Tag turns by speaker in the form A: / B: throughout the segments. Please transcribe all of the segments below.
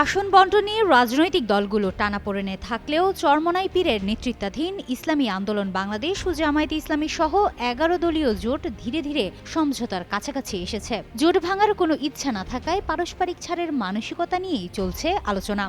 A: আসন বন্টন নিয়ে রাজনৈতিক দলগুলো টানাপোড়েনে থাকলেও চরমনাই পীরের নেতৃত্বাধীন ইসলামী আন্দোলন বাংলাদেশ ও জামায়াতে ইসলামী সহ এগারো দলীয় জোট ধীরে ধীরে সমঝোতার কাছাকাছি এসেছে। জোট ভাঙার কোনো ইচ্ছা না থাকায় পারস্পরিক ছাড়ের মানসিকতা নিয়েই চলছে আলোচনা।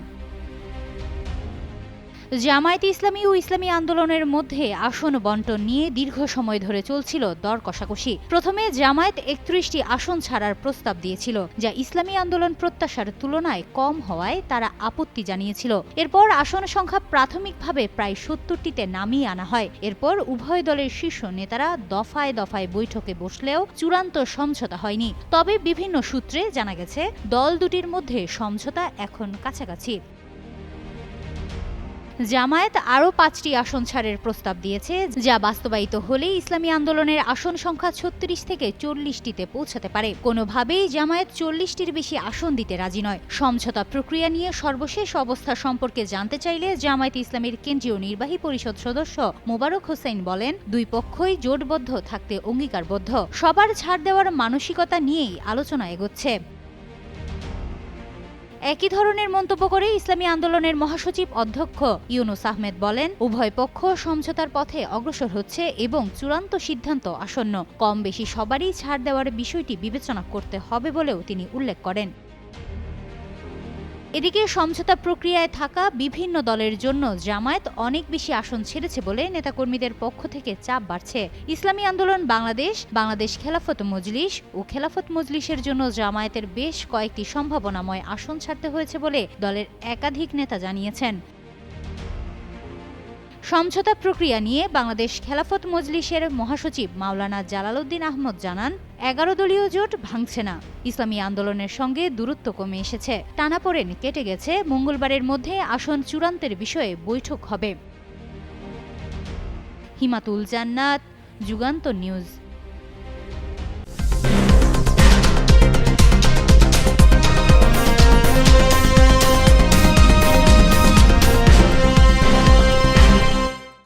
A: জামায়াতে ইসলামী ও ইসলামী আন্দোলনের মধ্যে আসন বন্টন নিয়ে দীর্ঘ সময় ধরে চলছিল দর কষাকষি। প্রথমে জামায়াত একত্রিশটি আসন ছাড়ার প্রস্তাব দিয়েছিল, যা ইসলামী আন্দোলন প্রত্যাশার তুলনায় কম হওয়ায় তারা আপত্তি জানিয়েছিল। এরপর আসন সংখ্যা প্রাথমিকভাবে প্রায় সত্তরটিতে নামিয়ে আনা হয়। এরপর উভয় দলের শীর্ষ নেতারা দফায় দফায় বৈঠকে বসলেও চূড়ান্ত সমঝোতা হয়নি। তবে বিভিন্ন সূত্রে জানা গেছে, দল দুটির মধ্যে সমঝোতা এখন কাছাকাছি। জামায়াত আরও পাঁচটি আসন ছাড়ের প্রস্তাব দিয়েছে, যা বাস্তবায়িত হলে ইসলামী আন্দোলনের আসন সংখ্যা ছত্রিশ থেকে চল্লিশটিতে পৌঁছাতে পারে। কোনোভাবেই জামায়াত চল্লিশটির বেশি আসন দিতে রাজি নয়। সমঝোতা প্রক্রিয়া নিয়ে সর্বশেষ অবস্থা সম্পর্কে জানতে চাইলে জামায়াত ইসলামের কেন্দ্রীয় নির্বাহী পরিষদ সদস্য মোবারক হোসেন বলেন, দুই পক্ষই জোটবদ্ধ থাকতে অঙ্গীকারবদ্ধ। সবার ছাড় দেওয়ার মানসিকতা নিয়েই আলোচনা এগোচ্ছে। একই ধরনের মন্তব্য করে ইসলামী আন্দোলনের মহাসচিব অধ্যক্ষ ইউনুস আহমেদ বলেন, উভয় পক্ষ সমঝোতার পথে অগ্রসর হচ্ছে এবং চূড়ান্ত সিদ্ধান্ত আসন্ন। কম বেশি সবারই ছাড় দেওয়ার বিষয়টি বিবেচনা করতে হবে বলেও তিনি উল্লেখ করেন। এদিকে সমঝোতা প্রক্রিয়ায় থাকা বিভিন্ন দলের জন্য জামায়াত অনেক বেশি আসন ছেড়েছে বলে নেতাকর্মীদের পক্ষ থেকে চাপ বাড়ছে। ইসলামী আন্দোলন বাংলাদেশ বাংলাদেশ খেলাফত মজলিস ও খেলাফত মজলিসের জন্য জামায়াতের বেশ কয়েকটি সম্ভাবনাময় আসন ছাড়তে হয়েছে বলে দলের একাধিক নেতা জানিয়েছেন। সমঝোতা প্রক্রিয়া নিয়ে বাংলাদেশ খেলাফত মজলিসের মহাসচিব মাওলানা জালালউদ্দিন আহমদ জানান, এগারো দলীয় জোট ভাঙছে না। ইসলামী আন্দোলনের সঙ্গে দূরত্ব কমে এসেছে। টানাপোড়েন কেটে গেছে। মঙ্গলবারের মধ্যে আসন চূড়ান্তের বিষয়ে বৈঠক হবে। হিমাতুল জান্নাত, যুগান্ত নিউজ।